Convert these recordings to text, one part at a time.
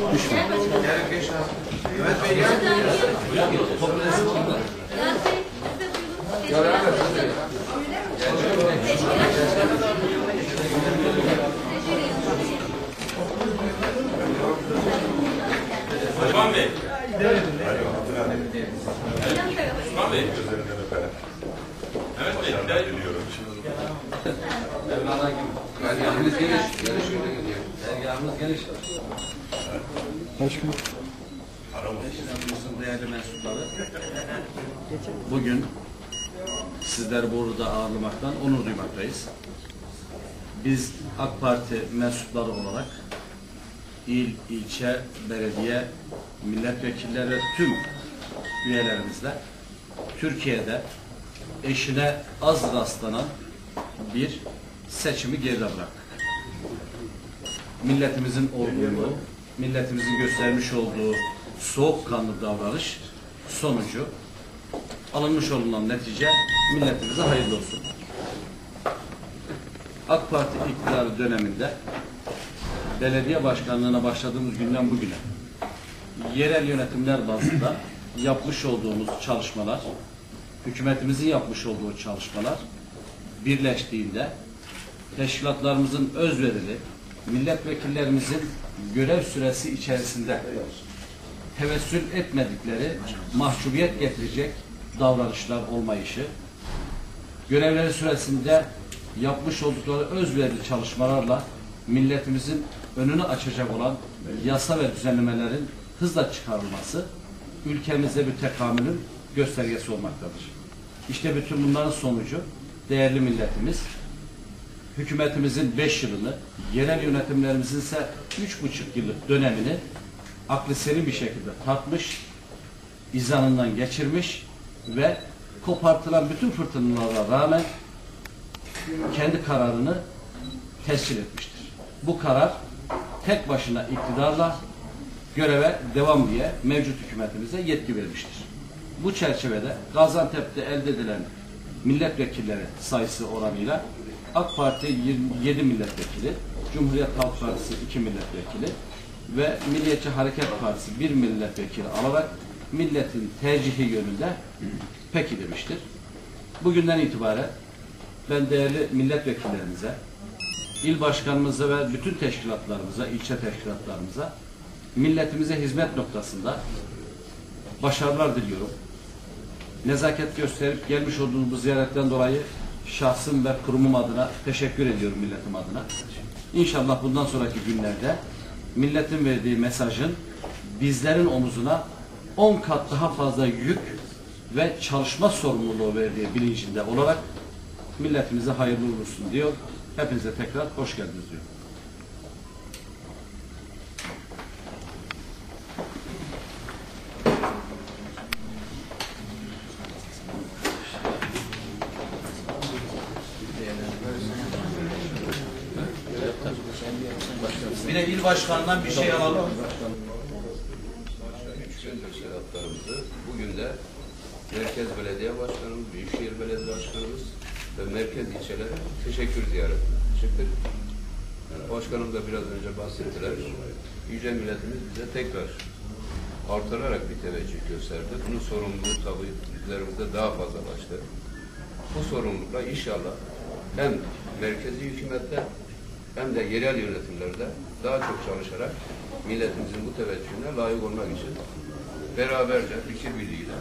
Gel. Osman Bey. Osman Bey. Mehmet Bey. Bir daha Yani yalnız geniş. Geniş öyle gidiyor. Dergahımız geniş. Başkanım. Meclisimizin değerli mensupları. Bugün sizleri burada ağırlamaktan onur duymaktayız. Biz AK Parti mensupları olarak il, ilçe, belediye, milletvekilleri tüm üyelerimizle Türkiye'de eşine az rastlanan bir seçimi geride bıraktık. Milletimizin olgunluğu, milletimizin göstermiş olduğu soğukkanlı davranış sonucu alınmış olunan netice milletimize hayırlı olsun. AK Parti iktidarı döneminde belediye başkanlığına başladığımız günden bugüne yerel yönetimler bazında yapmış olduğumuz çalışmalar, hükümetimizin yapmış olduğu çalışmalar birleştiğinde teşkilatlarımızın özverili, milletvekillerimizin görev süresi içerisinde tevessül etmedikleri mahcubiyet getirecek davranışlar olmayışı, görevleri süresinde yapmış oldukları özverili çalışmalarla milletimizin önünü açacak olan yasa ve düzenlemelerin hızla çıkarılması ülkemizde bir tekamülün göstergesi olmaktadır. İşte bütün bunların sonucu değerli milletimiz hükümetimizin beş yılını, yerel yönetimlerimizin ise üç buçuk yıllık dönemini aklı selim bir şekilde tartmış, izanından geçirmiş ve kopartılan bütün fırtınalara rağmen kendi kararını tescil etmiştir. Bu karar tek başına iktidarla göreve devam diye mevcut hükümetimize yetki vermiştir. Bu çerçevede Gaziantep'te elde edilen milletvekilleri sayısı oranıyla AK Parti 27 milletvekili, Cumhuriyet Halk Partisi 2 milletvekili ve Milliyetçi Hareket Partisi 1 milletvekili alarak milletin tercihi yönünde peki demiştir. Bugünden itibaren ben değerli milletvekillerimize, il başkanımıza ve bütün teşkilatlarımıza, ilçe teşkilatlarımıza, milletimize hizmet noktasında başarılar diliyorum. Nezaket gösterip gelmiş olduğunuz bu ziyaretten dolayı şahsım ve kurumum adına teşekkür ediyorum milletim adına. İnşallah bundan sonraki günlerde milletin verdiği mesajın bizlerin omuzuna 10 kat daha fazla yük ve çalışma sorumluluğu verdiği bilincinde olarak milletimize hayırlı olsun diyor. Hepinize tekrar hoş geldiniz diyor. Bir de il başkanından bir şey alalım. Üç gündür selatlarımızı. Bugün de Merkez Belediye Başkanımız, Büyükşehir Belediye Başkanımız ve merkez ilçelere teşekkür ziyaretine teşekkür Başkanım da biraz önce bahsettiler. Yüce milletimiz bize tekrar artırarak bir teveccüh gösterdi. Bunun sorumluluğu tabii üzerimizde daha fazlalaştı. Bu sorumlulukla inşallah hem merkezi hükümette hem de yerel yönetimlerde daha çok çalışarak milletimizin bu teveccühüne layık olmak için beraberce fikir birliğiyle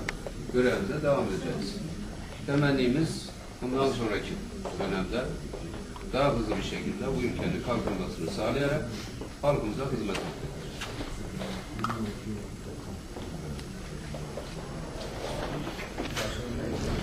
görevimize devam edeceğiz. Temennimiz bundan sonraki dönemde daha hızlı bir şekilde bu ülkenin kalkınmasını sağlayarak halkımıza hizmet etmektir.